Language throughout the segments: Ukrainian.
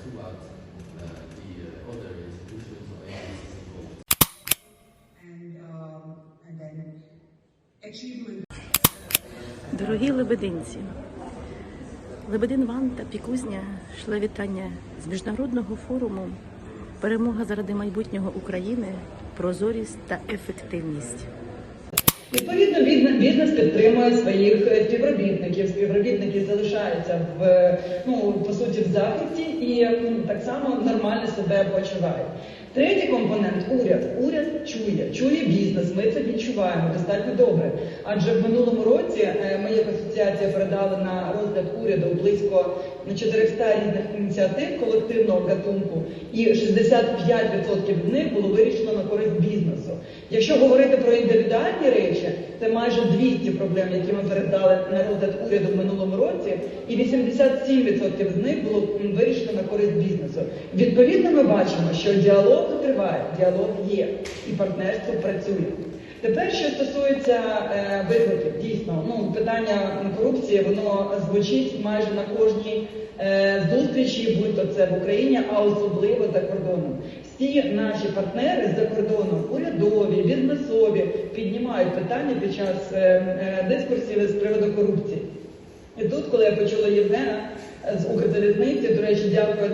throughout the other institutions or agencies involved. And, um, and then achievement. Дорогі лебединці, Лебедин Ван та Пікузня шли вітання з міжнародного форуму Перемога заради майбутнього України, прозорість та ефективність. Відповідно, бізнес, підтримує своїх е, співробітників. Співробітники залишаються в е, ну по суті в захисті і так само нормально себе почувають. Третій компонент уряд. Уряд чує, чує бізнес. Ми це відчуваємо достатньо добре. Адже в минулому році е, ми як асоціація передали на розгляд уряду близько 400 різних ініціатив колективного гатунку, і 65% з них було вирішено на користь бізнесу. Якщо говорити про індивідуальні речі, це майже 200 проблем, які ми передали на розгляд уряду в минулому році, і 87% з них було вирішено на користь бізнесу. Відповідно, ми бачимо, що діалог триває, діалог є, і партнерство працює. Тепер, що стосується е, викликів, дійсно, ну питання корупції, воно звучить майже на кожній е, зустрічі, будь то це в Україні, а особливо за кордоном. Всі наші партнери за кордоном, урядові, бізнесові, піднімають питання під час е, е, дискурсів з приводу корупції. І тут, коли я почула Євгена з Укрзалізниці, до речі, дякую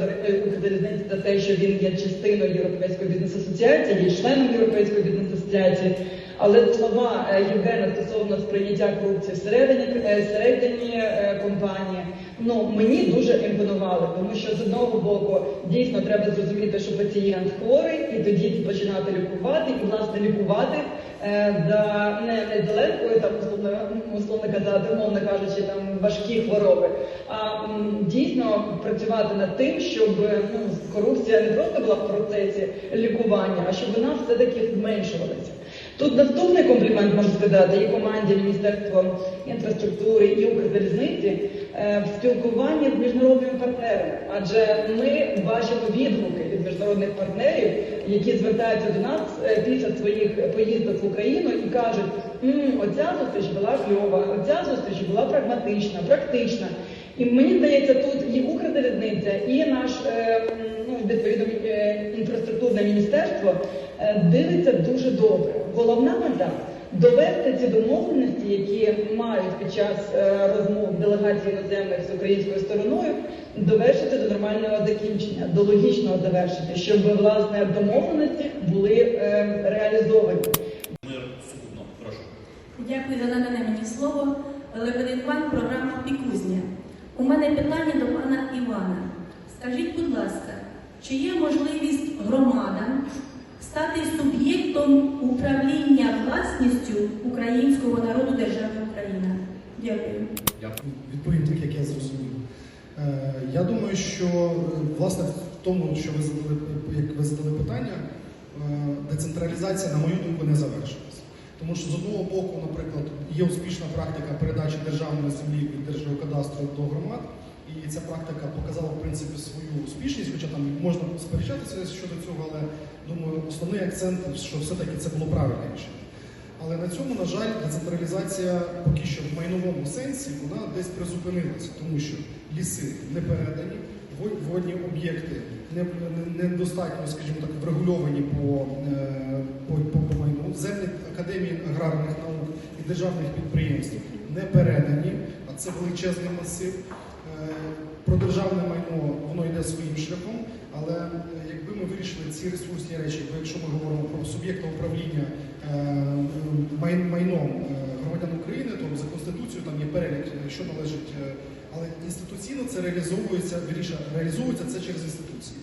Укрзалізниці за те, що він є частиною Європейської бізнес-асоціації, є членом Європейської бізнес-асоціації. Але слова е, Євгена стосовно сприйняття корупції всередині е, всередині е, компанії, ну мені дуже імпонували, тому що з одного боку дійсно треба зрозуміти, що пацієнт хворий, і тоді починати лікувати, і власне лікувати за не, не зеленкою, там условно, условно казати, умовно кажучи, там важкі хвороби, а дійсно працювати над тим, щоб ну, корупція не просто була в процесі лікування, а щоб вона все-таки зменшувалася. Тут наступний комплімент можу сказати і команді Міністерства інфраструктури і Укрзалізниці е, в спілкуванні з міжнародними партнерами. Адже ми бачимо відгуки від міжнародних партнерів, які звертаються до нас е, після своїх поїздок в Україну і кажуть, «М, оця зустріч була кльова, оця зустріч була прагматична, практична. І мені здається, тут і Укрзалізниця, і наш е, ну, відповідно інфраструктурне міністерство дивиться дуже добре. Головна мета довести ці домовленості, які мають під час е, розмов делегації іноземних з українською стороною, довершити до нормального закінчення, до логічного завершення, щоб власне домовленості були е, реалізовані. Мир судно. Прошу. Дякую за надане мені слово. Лебедин Пан, програма Пікузня. У мене питання до пана Івана. Скажіть, будь ласка, чи є можливість громадам суб'єктом управління власністю українського народу держави Україна? Дякую. Відповім так, як я зрозумів. Е, Я думаю, що е, власне в тому, що ви задали, як ви задали питання, е, децентралізація, на мою думку, не завершилась. Тому що з одного боку, наприклад, є успішна практика передачі державної землі від Держгеокадастру до громад, і ця практика показала в принципі свою успішність, хоча там можна сперечатися щодо цього, але думаю, основний акцент, що все-таки це було правильне рішення. Але на цьому, на жаль, децентралізація поки що в майновому сенсі вона десь призупинилася, тому що ліси не передані, водні об'єкти не- не- недостатньо, скажімо так, врегульовані по, е, по, по, по майну. Землі академії аграрних наук і державних підприємств не передані, це величезний масив. Е, Про державне майно воно йде своїм шляхом, але е, якби ми вирішили ці ресурсні речі, бо якщо ми говоримо про суб'єкта управління е, майном громадян України, то за конституцією там є перелік, що належить, але інституційно це реалізовується, вірніше, реалізовується це через інституції.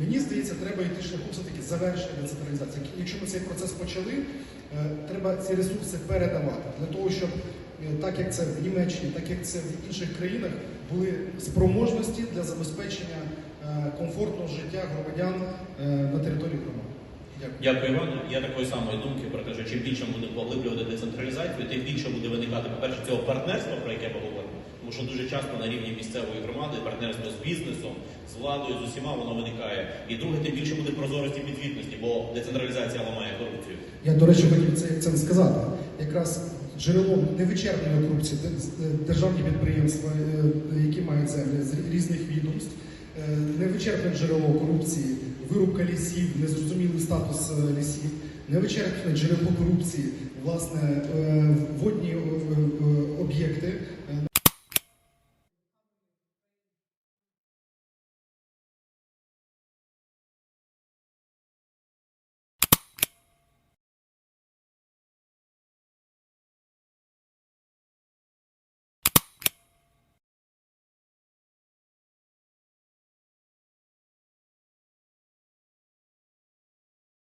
Мені здається, треба йти шляхом все-таки завершення децентралізації. Якщо ми цей процес почали, треба ці ресурси передавати для того, щоб так як це в Німеччині, так як це в інших країнах, були спроможності для забезпечення е, комфортного життя громадян е, на території громади. Дякую. Дякую, Іване. Я такої самої думки про те, що чим більше ми будемо поглиблювати децентралізацію, тим більше буде виникати, по-перше, цього партнерства, про яке ми говоримо. Тому що дуже часто на рівні місцевої громади партнерство з бізнесом, з владою, з усіма воно виникає. І друге, тим більше буде прозорості і підзвітності, бо децентралізація ламає корупцію. Я, до речі, хотів це, це сказати. Якраз джерелом невичерпної корупції державні підприємства, е, які мають землі з різних відомств, е, невичерпне джерело корупції, вирубка лісів, незрозумілий статус е, лісів, невичерпне джерело корупції, власне е, водні е, е, об'єкти